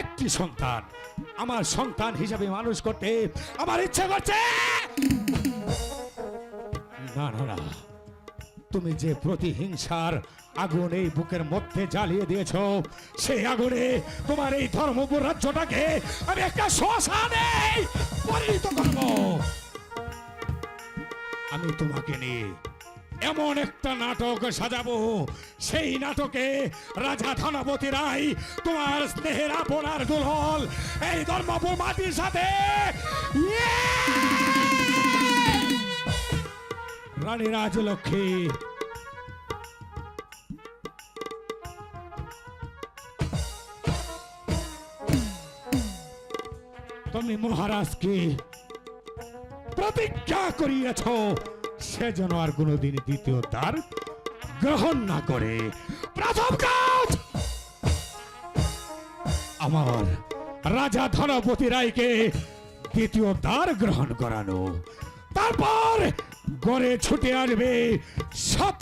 একটি সন্তান। আমার সন্তান হিসাবে মানুষ করতে আমার ইচ্ছা করছে। না না না। তুমি যে প্রতিহিংসার আগুন এই বুকের মধ্যে জ্বালিয়ে দিয়েছ সেই আগুনে তোমার এই ধর্মপুর রাজ্যটাকে আমি একটা শ্মশানে পরিণত করব। আমি তোমাকে নিয়ে এমন একটা নাটক সাজাবো। সেই নাটকে রাজা ধনপতি রায় তোমার স্নেহের আপনার দুলহল এই ধর্মপুর মাটির সাথে রানী রাজলক্ষ্মী। তুমি মহারাজকে প্রতিজ্ঞা করিয়াছ। সে যেন আর কোনোদিন দ্বিতীয় দ্বার গ্রহণ না করে প্রথম কাজ আমার রাজা ধনপতি রায়কে দ্বিতীয় দ্বার গ্রহণ করানো তারপর গড়ে ছুটে আসবে সাত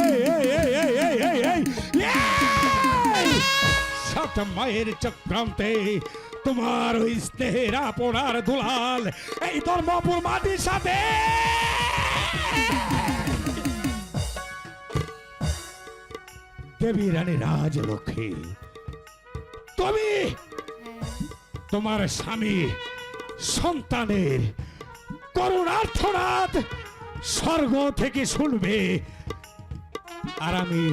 এই! সাত মায়ের চক্রান্তে তোমার ওই স্নেহের আপনার দুলাল, এই ধর্মপুর মাটির সাথে দেবী রানী রাজলক্ষ্মী, তুমি তোমার স্বামী সন্তানের করুণার্থনাথ স্বর্গ থেকে শুনবে আর আমি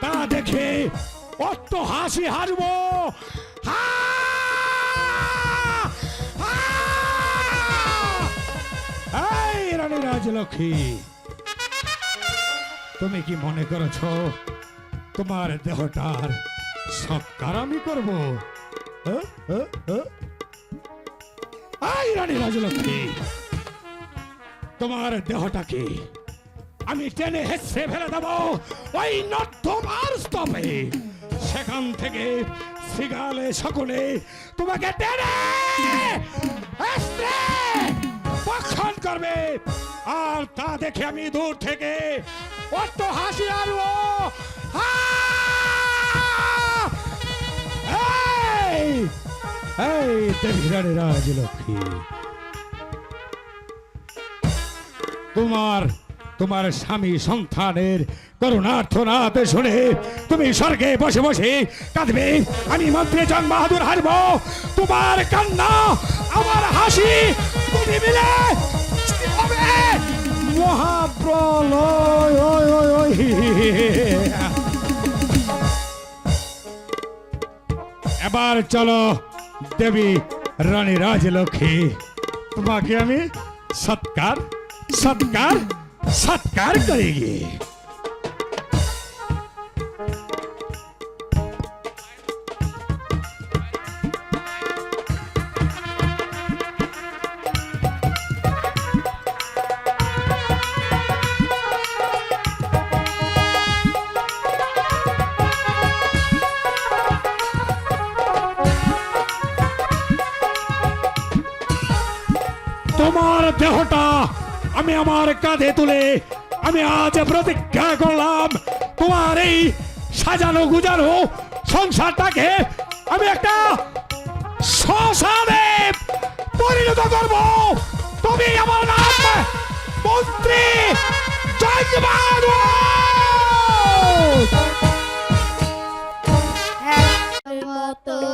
তা দেখে অট্ট হাসি হাসবো! হা! রাজলক্ষ্মী তুমি কি মনে করেছ তোমার দেহটার সৎকার আমি করব হ্যাঁ? হ্যাঁ? হ্যাঁ? রানী রাজলক্ষ্মী, তোমার দেহটাকে আমি টেনে হেসে ফেলে দেব ওই নর্থমার স্তপে সেখান থেকে সিগালে সকলে তোমাকে টেনে করবে আর তা দেখে আমি দূর থেকে অত হাসি দেবী রাজলক্ষ্মী। তোমার তোমার স্বামী সন্তানের করুণার্থনাথ শুনে তুমি স্বর্গে বসে বসে কাঁদবে। আমি মন্ত্রী জন বাহাদুর হারব। তোমার কান্না, আমার হাসি, তুমি মিলে হবে। এবার চলো দেবী রানী রাজলক্ষ্মী। তোমাকে আমি সৎকার সৎকার সৎকার করে তোমার দেহটা আমি আমার কাঁধে তুলে আমি আজ প্রতিজ্ঞা করলাম, তোমার এই সাজানো গুজানো সংসারটাকে আমি একটা পরিণত করব। তুমি আমার নাম, মন্ত্রী জয়বাদ মতো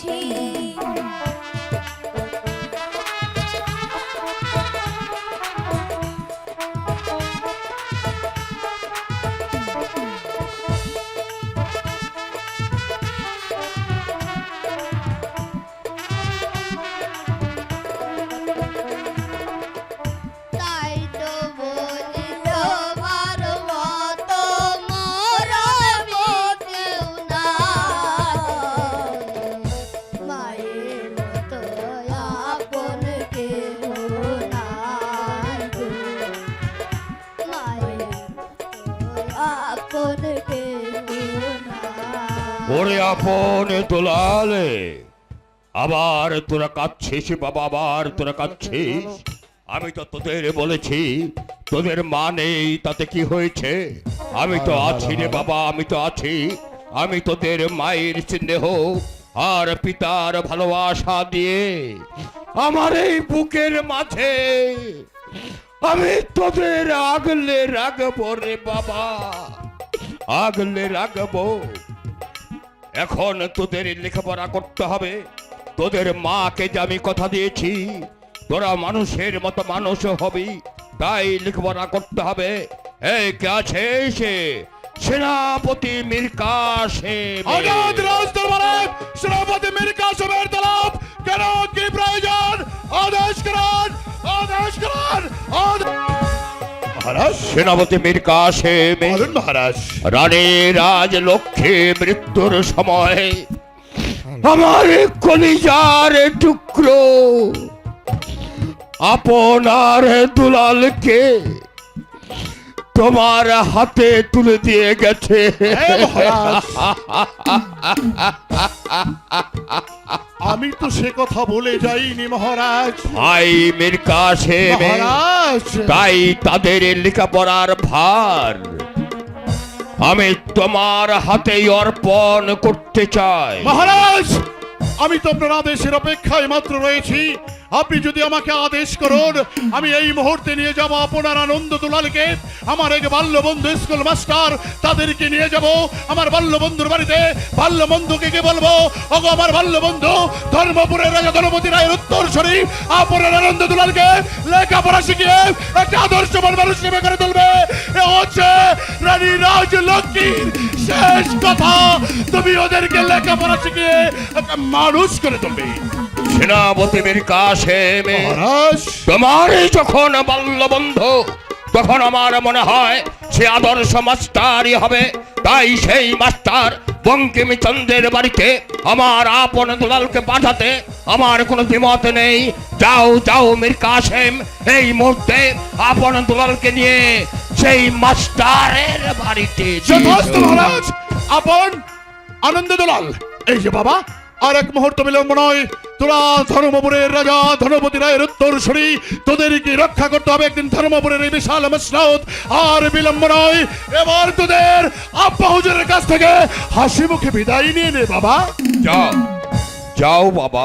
Cheers. ওরে আপন তোলালে আবার তোরা কাঁদছিস বাবা আবার তোরা কাঁদছিস। আমি তো তোদের বলেছি তোদের মা নেই তাতে কি হয়েছে? আমি তো আছি রে বাবা আমি তো আছি। আমি তোদের মায়ের স্নেহ আর পিতার ভালোবাসা দিয়ে আমার এই বুকের মাঝে আমি তোদের আগলে রাখব রে বাবা। আগলে রাখব। এখন তোদের লেখাপড়া করতে হবে। তোদের মাকে যে আমি কথা দিয়েছি, তোরা মানুষের মতো মানুষ হবি, তাই লেখাপড়া করতে হবে। এই কে আছে সে সেনাপতি মীর কাসেম আজাদ রাজদরবারে সেনাপতি মীর কাসেমের তলব কেন কি প্রয়োজন? আদেশ করুন আদেশ করুন মহারাজ। সেনাপতি মীর বলুন মহারাজ। রানী রাজলক্ষ্মী মৃত্যুর সময় আমার কলিজার টুকরো আপনার দুলালকে তোমার হাতে তুলে দিয়ে গেছে। হ্যাঁ। আমি তো সে কথা বলে যাইনি মহারাজ। ভাই মীর কাসেম মহারাজ। তাই তাদের লেখাপড়ার ভার। আমি তোমার হাতেই অর্পণ করতে চাই। মহারাজ আমি তো আপনার আদেশের অপেক্ষায় মাত্র রয়েছি। আপনি যদি আমাকে আদেশ করুন, আমি এই মুহূর্তে নিয়ে যাব আপনার আনন্দ দুলালকে, আমার এক বাল্য বন্ধু স্কুল মাস্টার, তাদেরকে নিয়ে যাব আমার বাল্য বন্ধুর বাড়িতে। বাল্য বন্ধুকে কে বলব? ওগো, আমার বাল্য বন্ধু ধর্মপুরের রাজা ধনপতি রায়ের উত্তর শরীফ আপনার আনন্দ দুলালকে লেখাপড়া শিখিয়ে একটা আদর্শবান মানুষ হিসেবে করে তুলবে। এ হচ্ছে রানী রাজ রাজলক্ষ্মীর শেষ কথা। তুমি ওদেরকে লেখাপড়া শিখিয়ে একটা মানুষ করে তুলবে। সেনাপতি মীর কাসেম মহারাজ। যখন বাল্যবন্ধু তখন আমার মনে হয় সে আদর্শ মাস্টারই হবে। তাই সেই মাস্টার বঙ্কিমচন্দ্রের বাড়িতে আমার আপন দুলালকে পাঠাতে আমার কোনো দ্বিমত নেই। যাও যাও মীর কাসেম এই মুহূর্তে আপন দুলালকে নিয়ে সেই মাস্টারের বাড়িতে আপন আনন্দ দুলাল। এই যে বাবা আর এক মুহূর্ত বিলম্ব নয়। তোরা ধর্মপুরের রাজা ধনপতি রায়ের উত্তরসূরি। তোদেরকে রক্ষা করতে হবে একদিন ধর্মপুরের এই বিশাল মসনদ আর বিলম্ব নয়, এবার তোদের আব্বা হুজুরের কাছ থেকে হাসি মুখে বিদায় নিয়ে নে, বাবা। যাও যাও, বাবা।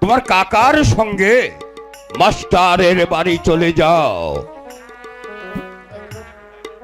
তোমার কাকার সঙ্গে মাস্টারের বাড়ি চলে যাও।